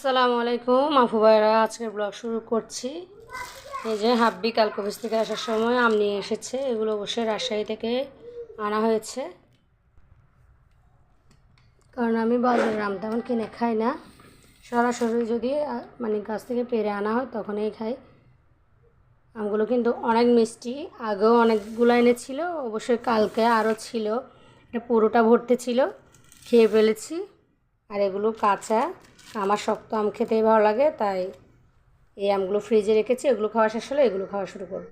আসসালামু আলাইকুম, আফু ভাইরা, আজকের ব্লগ শুরু করছি। এই যে হাব্বি কালকে অফিস থেকে আসার সময় আম নিয়ে এসেছে, এগুলো অবশ্যই রাজশাহী থেকে আনা হয়েছে। কারণ আমি বাজারের আম তেমন কিনে খাই না। সরাসরি যদি মানে গাছ থেকে পেরে আনা হয়, তখনই খাই। আমগুলো কিন্তু অনেক মিষ্টি, আগেও অনেকগুলো এনেছিল, অবশ্যই কালকে আরও ছিল। এটা পুরোটা ভর্তি ছিল, খেয়ে ফেলেছি। আর এগুলো কাঁচা। আমার শক্ত আম খেতেই ভালো লাগে, তাই এই আমগুলো ফ্রিজে রেখেছি, এগুলো খাওয়া শেষ হলে এগুলো খাওয়া শুরু করব।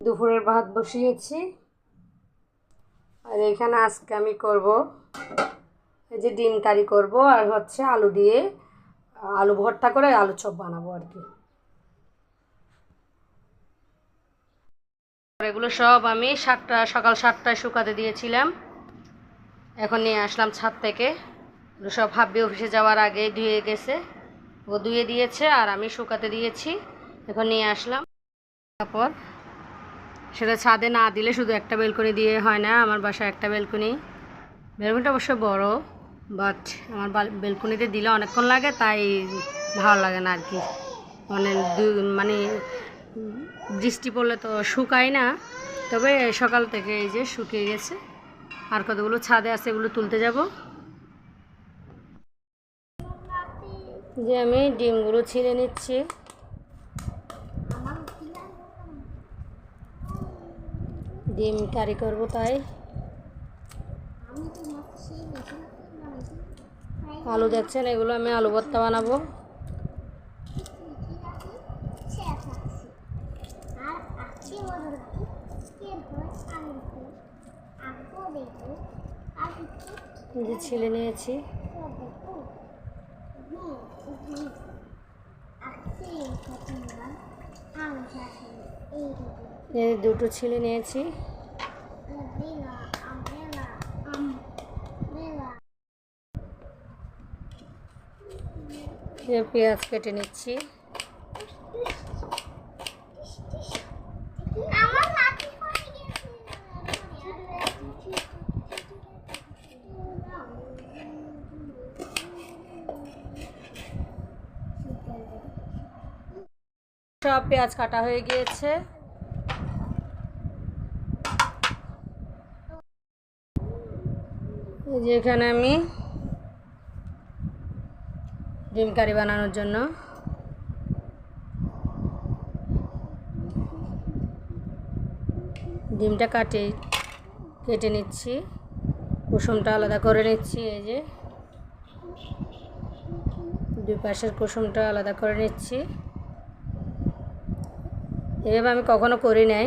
দুপুরের ভাত বসিয়েছি। আর এখানে আজকে আমি করব এই যে ডিম কারি করব আর হচ্ছে আলু দিয়ে আলু ভর্তা করে আলু চপ বানাবো আর কি। এগুলো সব আমি সাতটা, সকাল সাতটায় শুকাতে দিয়েছিলাম। এখন নিয়ে আসলাম ছাদ থেকে। সব হাব্বি অফিসে যাওয়ার আগে ধুয়ে গেছে। ও ধুয়ে দিয়েছে আর আমি শুকাতে দিয়েছি। এখন নিয়ে আসলাম। তারপর সেটা ছাদে না দিলে শুধু একটা বেলকনি দিয়ে হয় না, আমার বাসায় একটা বেলকনি। বেলকনিটা অবশ্য বড় বাট আমার বাল- বেলকনিতে দিলে অনেকক্ষণ লাগে, তাই ভালো লাগে না আর কি। মানে মানে বৃষ্টি পড়লে তো শুকায় না। তবে সকাল থেকে এই যে শুকিয়ে গেছে। আর কতগুলো ছাদে আছে এগুলো তুলতে যাব। যে আমি ডিমগুলো ছিঁড়ে নিচ্ছি। ডিম কারি করব তাই। আলু দেখছেন, এগুলো আমি আলু ভর্তা বানাবো। ছিলে নিয়েছি। দুটো ছেলে নিয়েছি। পেঁয়াজ কেটে নিচ্ছি। সব পেঁয়াজ কাটা হয়ে গিয়েছে। এই যে এখানে আমি ডিম কারি বানানোর জন্য। ডিমটা কাটে, কেটে নিচ্ছি, কুসুমটা আলাদা করে নিচ্ছি, এই যে। দুই পাশের কুসুমটা আলাদা করে নিচ্ছি। এভাবে আমি কখনো করি নাই।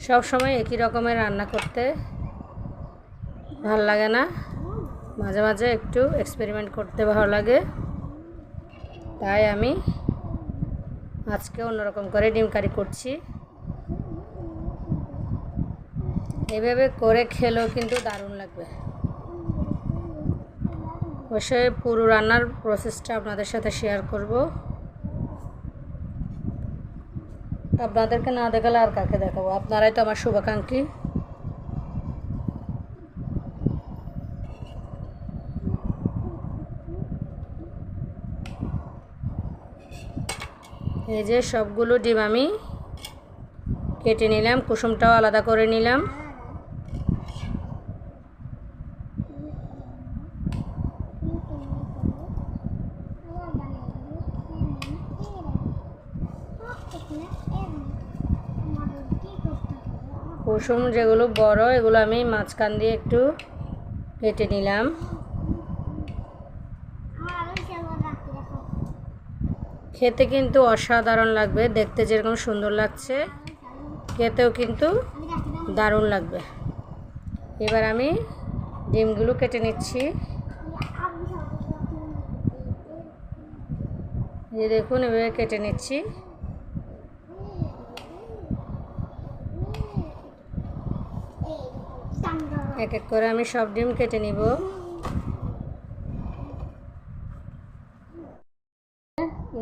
সব সময় একই রকমের রান্না করতে ভালো লাগে না। মাঝে মাঝে একটু এক্সপেরিমেন্ট করতে ভালো লাগে। তাই আমি আজকে অন্যরকম করে ডিম কারি করছি। এভাবে করে খেলেও কিন্তু দারুণ লাগবে। অবশ্যই পুরো রান্নার প্রসেসটা আপনাদের সাথে শেয়ার করব। আপনাদেরকে না দেখালে আর কাকে দেখাবো? আপনারাই তো আমার শুভাকাঙ্ক্ষী। এই যে সবগুলো ডিম আমি কেটে নিলাম, কুসুমটাও আলাদা করে নিলাম। কুসুম যেগুলো বড়, এগুলো আমি মাঝখান দিয়ে একটু কেটে নিলাম। খেতে কিন্তু অসাধারণ লাগবে, দেখতে যেরকম সুন্দর লাগছে, খেতেও কিন্তু দারুণ লাগবে। এবার আমি ডিমগুলো কেটে নিচ্ছি। যে দেখুন, এভাবে কেটে নিচ্ছি। এক এক করে আমি সব ডিম কেটে নিব।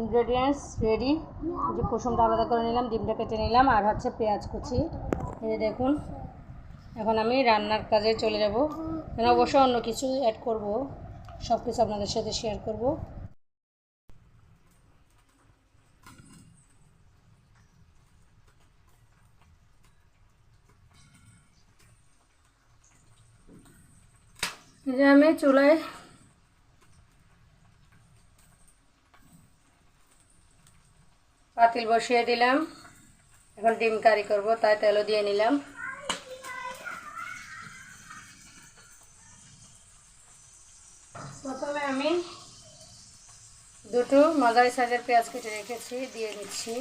ইনগ্রেডিয়েন্টস রেডি যে কুসুমটা আলাদা করে নিলাম, ডিমটা কেটে নিলাম, আর হচ্ছে পেঁয়াজ কুচি। এই দেখুন, এখন আমি রান্নার কাজে চলে যাব। অবশ্য অন্য কিছু অ্যাড করব। সব কিছু আপনাদের সাথে শেয়ার করব। যে আমি চুলায় পাতিল বসিয়ে দিলাম। এখন ডিম কারি করব, তাই তেলও দিয়ে নিলাম। প্রথমে আমি দুটো মাঝারি সাইজের পেঁয়াজ কেটে রেখেছি, দিয়ে দিচ্ছি।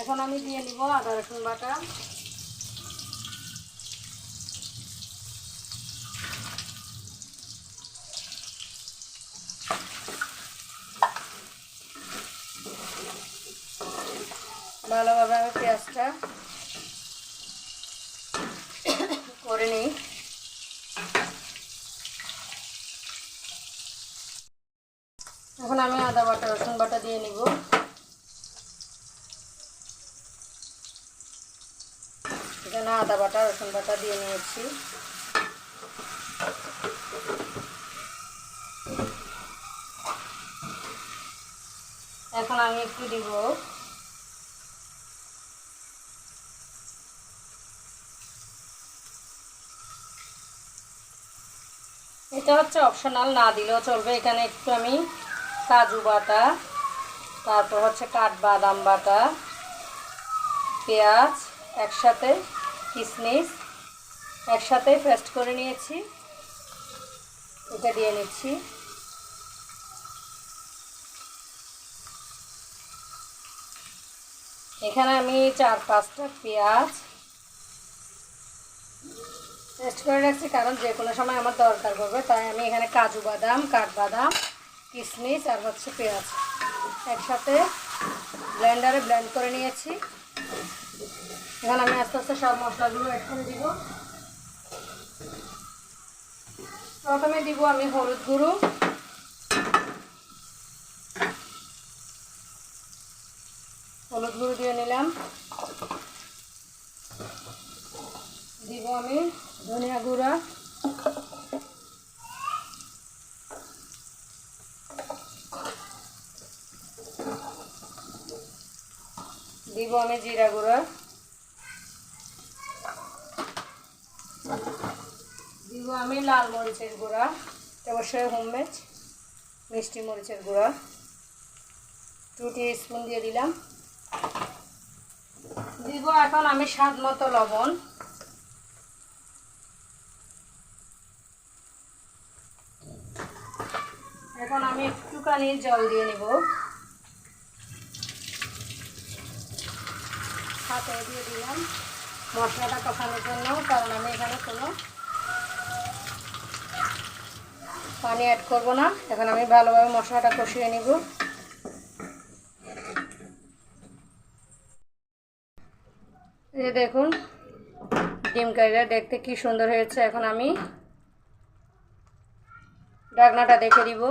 এখন আমি দিয়ে নিব আদা রসুন বাটা। ভালোভাবে আমি পেঁয়াজটা করে নিই। এখন আমি আদা বাটা, রসুন বাটা দিয়ে নিব এখানে আদা বাটা, রসুন বাটা দিয়ে নিয়েছি। এখন আমি একটু দিব। এটা হচ্ছে অপশনাল না দিলেও চলবে। এখানে একটু আমি কাজু বাটা, তারপর হচ্ছে কাঠবাদাম বাটা, পেঁয়াজ একসাথে কিশমিশ একসাথে পেস্ট করে নিয়েছি। এটা দিয়ে নিচ্ছি। এখানে আমি চার পাঁচটা পেঁয়াজ টেস্ট করে রাখছি, কারণ যে কোনো সময় আমার দরকার পড়বে। তাই আমি এখানে কাজু বাদাম, কাঠবাদাম কিশমিশ আর হচ্ছে পেঁয়াজ একসাথে ব্লেন্ডারে ব্লেন্ড করে নিয়েছি। এখন আমি আস্তে আস্তে সব মশলাগুলো অ্যাড দিব। প্রথমে দিব আমি হলুদ গুঁড়ো। হলুদ গুঁড়ো দিয়ে নিলাম। দিব আমি ধনিয়া গুঁড়া। দিব আমি জিরা গুঁড়া দিব আমি লাল মরিচের গুঁড়া এটা অবশ্যই হোমমেড মিষ্টি মরিচের গুঁড়া। টু স্পুন দিয়ে দিলাম। দিব এখন আমি স্বাদ মতো লবণ। এখন আমি একটুখানি জল দিয়ে নিব। হাতে দিয়ে দিলাম। মশলাটা কষানোর জন্য কারণ আমি এখানে কোনো পানি অ্যাড করব না। এখন আমি ভালোভাবে মশলাটা কষিয়ে নিব। এই দেখুন, ডিম কারিটা দেখতে কি সুন্দর হয়েছে। এখন আমি ঢাকনাটা দেখে দিব।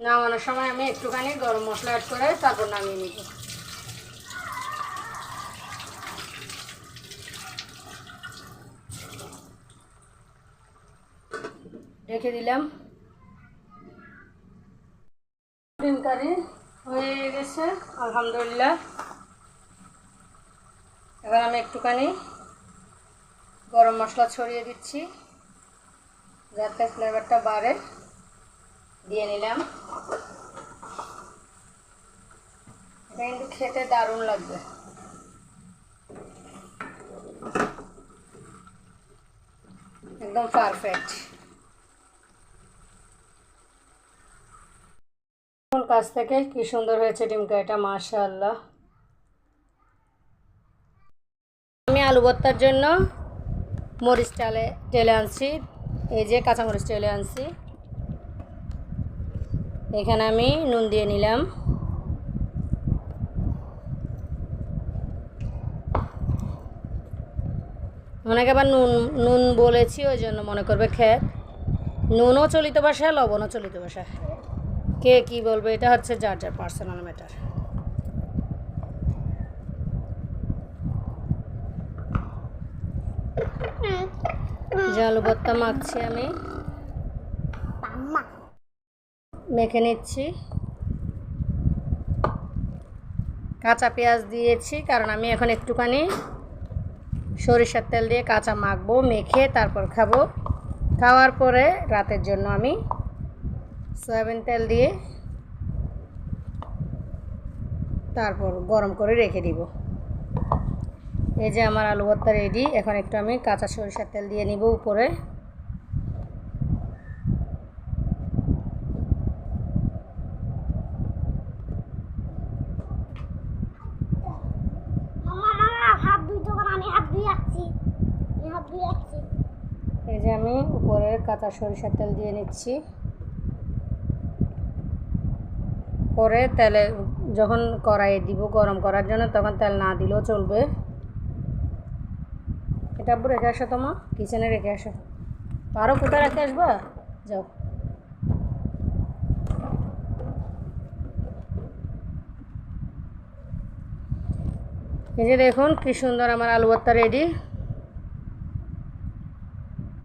নামানোর সময় আমি একটুখানি গরম মশলা অ্যাড করে তারপর নামিয়ে নিব। রেখে দিলাম। ডিম কারি হয়ে গেছে, আলহামদুলিল্লাহ। এবার আমি একটুখানি গরম মশলা ছড়িয়ে দিচ্ছি, যাতে ফ্লেভারটা বাড়ে। দিয়ে নিলাম এটা কিন্তু খেতে দারুণ লাগবে। একদম পারফেক্ট কাছ থেকে কি সুন্দর হয়েছে ডিমকা এটা মাশাআল্লাহ। আমি আলু ভর্তার জন্য মরিচ টালে টেলে আনছি। এই যে কাঁচামরিচ টেলে আনছি। এখানে আমি নুন দিয়ে নিলাম। অনেকে আবার নুন নুন বলেছি, ওই জন্য মনে করবে খেত নুনও চলিত ভাষা লবণও চলিত ভাষা কে কি বলবে, এটা হচ্ছে যার যার পার্সোনাল ম্যাটার ভর্তা মাখছি আমি। মেখে নিচ্ছি। কাঁচা পেঁয়াজ দিয়েছি, কারণ আমি এখন একটুখানি সরিষার তেল দিয়ে কাঁচা মাখবো, মেখে তারপর খাব। খাওয়ার পরে রাতের জন্য আমি সয়াবিন তেল দিয়ে তারপর গরম করে রেখে দিব। এই যে আমার আলু ভর্তা রেডি এখন একটু আমি কাঁচা সরিষার তেল দিয়ে নিব উপরে মাম্মা মামা হাত ধুই তখন আমি হাত ধুই আসছি আমি হাত ধুই আসছি এই যে আমি উপরে কাঁচা সরিষার তেল দিয়ে নিচ্ছি। পরে তেলে যখন কড়াইয়ে দিব, গরম করার জন্য তখন তেল না দিলেও চলবে। এটা আব্বু রেখে আসো তোমার কিচেনে রেখে আসো। পারো কোথায় রেখে আসবা? যাও। এই যে দেখুন, কি সুন্দর আমার আলু ভর্তা রেডি